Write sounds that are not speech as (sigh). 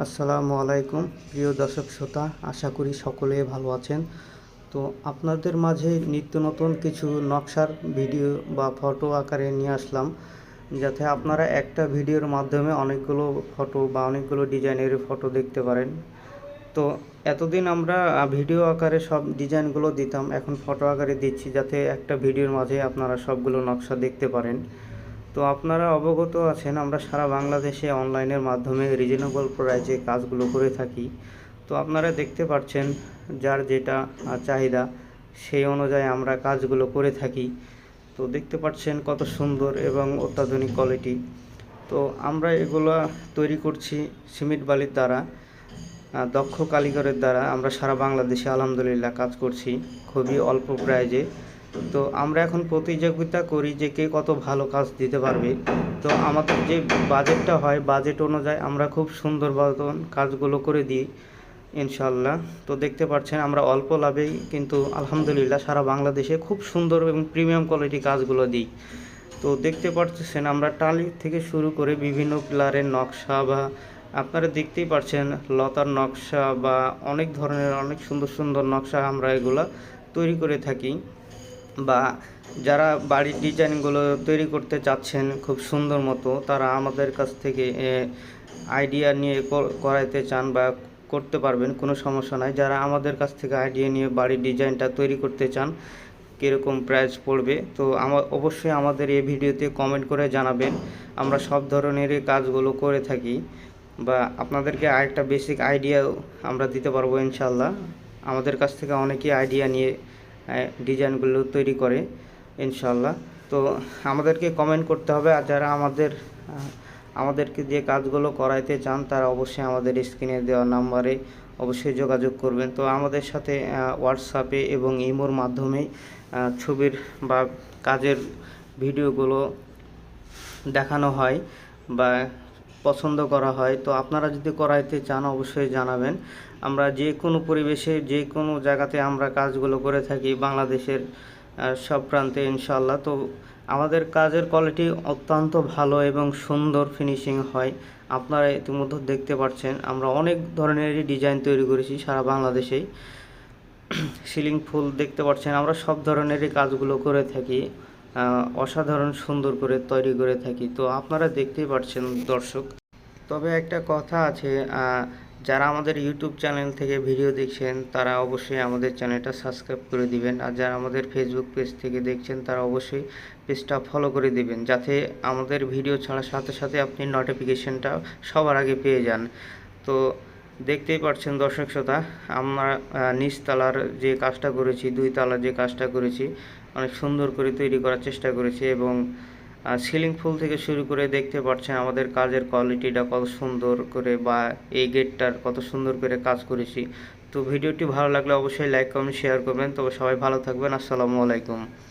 আসসালামু আলাইকুম, প্রিয় দর্শক শ্রোতা, আশা করি সকলে ভালো আছেন। তো আপনাদের মাঝে নিত্য নতুন কিছু নকশার ভিডিও বা ফটো আকারে নিয়ে আসলাম, যাতে আপনারা একটা ভিডিওর মাধ্যমে অনেকগুলো ফটো বা অনেকগুলো ডিজাইনের ফটো দেখতে পারেন। তো এতদিন আমরা ভিডিও আকারে সব ডিজাইনগুলো দিতাম, এখন ফটো আকারে দিচ্ছি, যাতে একটা ভিডিওর মাঝে আপনারা সবগুলো নকশা দেখতে পারেন। তো আপনারা অবগত আছেন, আমরা সারা বাংলাদেশে অনলাইনের মাধ্যমে রিজনেবল প্রাইজে কাজগুলো করে থাকি। তো আপনারা দেখতে পাচ্ছেন যার যেটা চাহিদা, সেই অনুযায়ী আমরা কাজগুলো করে থাকি। তো দেখতে পাচ্ছেন কত সুন্দর এবং অত্যাধুনিক কোয়ালিটি তো আমরা এগুলো তৈরি করছি সিমেন্ট বালির দ্বারা দক্ষ কারিগরের দ্বারা। আমরা সারা বাংলাদেশে আলহামদুলিল্লাহ কাজ করছি। খুবই অল্প প্রাইজে তো আমরা এখন প্রতিযোগিতা করি যে কে কত ভালো কাজ দিতে পারবে। তো আমাদের যে বাজেটটা হয়, বাজেট অনুযায়ী আমরা খুব সুন্দর মতন কাজগুলো করে দিই ইনশাল্লাহ তো দেখতে পাচ্ছেন আমরা অল্প লাভেই কিন্তু আলহামদুলিল্লাহ সারা বাংলাদেশে খুব সুন্দর এবং প্রিমিয়াম কোয়ালিটি কাজগুলো দিই। তো দেখতে পাচ্ছেন আমরা টালি থেকে শুরু করে বিভিন্ন পিলারের নকশা বা আপনারা দেখতেই পাচ্ছেন লতার নকশা বা অনেক ধরনের অনেক সুন্দর সুন্দর নকশা আমরা এগুলা তৈরি করে থাকি। বা যারা বাড়ির ডিজাইনগুলো তৈরি করতে চাচ্ছেন খুব সুন্দর মতো, তারা আমাদের কাছ থেকে আইডিয়া নিয়ে কর- করাইতে চান বা করতে পারবেন, কোনো সমস্যা নাই। যারা আমাদের কাছ থেকে আইডিয়া নিয়ে বাড়ির ডিজাইনটা তৈরি করতে চান, কীরকম প্রাইস পড়বে, তো আমার অবশ্যই আমাদের এই ভিডিওতে কমেন্ট করে জানাবেন। আমরা সব ধরনেরই কাজগুলো করে থাকি বা আপনাদেরকে আরেকটা বেসিক আইডিয়াও আমরা দিতে পারব ইনশাল্লাহ আমাদের কাছ থেকে অনেকেই আইডিয়া নিয়ে ডিজাইনগুলো তৈরি করে ইনশাল্লাহ তো আমাদেরকে কমেন্ট করতে হবে, আর যারা আমাদের আমাদেরকে যে কাজগুলো করাইতে চান, তারা অবশ্যই আমাদের স্ক্রিনে দেওয়া নাম্বারে অবশ্যই যোগাযোগ করবেন। তো আমাদের সাথে হোয়াটসঅ্যাপে এবং ইমোর মাধ্যমে ছবির বা কাজের ভিডিওগুলো দেখানো হয় বা পছন্দ করা হয়, তো আপনারা যদি করাইতে চান অবশ্যই জানাবেন। আমরা যে কোনো পরিবেশে, যে কোনো জায়গাতে আমরা কাজগুলো করে থাকি, বাংলাদেশের সব প্রান্তে ইনশাল্লাহ তো আমাদের কাজের কোয়ালিটি অত্যন্ত ভালো এবং সুন্দর ফিনিশিং হয়। আপনারা ইতিমধ্যে দেখতে পাচ্ছেন আমরা অনেক ধরনেরই ডিজাইন তৈরি করেছি সারা বাংলাদেশেই। (clears throat) সিলিং ফুল দেখতে পাচ্ছেন আমরা সব ধরনেরই কাজগুলো করে থাকি। অসাধারণ সুন্দর করে তৈরি করে থাকি। তো আপনারা দেখতেই পাচ্ছেন দর্শক। তবে একটা কথা আছে যারা আমাদের ইউটিউব চ্যানেল থেকে ভিডিও দেখছেন, তারা অবশ্যই আমাদের চ্যানেলটা সাবস্ক্রাইব করে দিবেন। আর যারা আমাদের ফেসবুক পেজ থেকে দেখছেন, তারা অবশ্যই পেজটা ফলো করে দিবেন, যাতে আমাদের ভিডিও ছাড়ার সাথে সাথে আপনি নোটিফিকেশনটা সবার আগে পেয়ে যান। তো দেখতেই পাচ্ছেন দর্শক শ্রোতা, আমরা নিচতলার যে কাজটা করেছি দুই তলার যে কাজটা করেছি, অনেক সুন্দর করে তৈরি করার চেষ্টা করেছি এবং সিলিং ফুল থেকে শুরু করে দেখতে পাচ্ছেন আমাদের কাজের কোয়ালিটিটা কত সুন্দর করে বা এই গেটটার কত সুন্দর করে কাজ করেছি। তো ভিডিওটি ভালো লাগলে অবশ্যই লাইক, কমেন্ট, শেয়ার করবেন। তবে সবাই ভালো থাকবেন। আসসালামু আলাইকুম।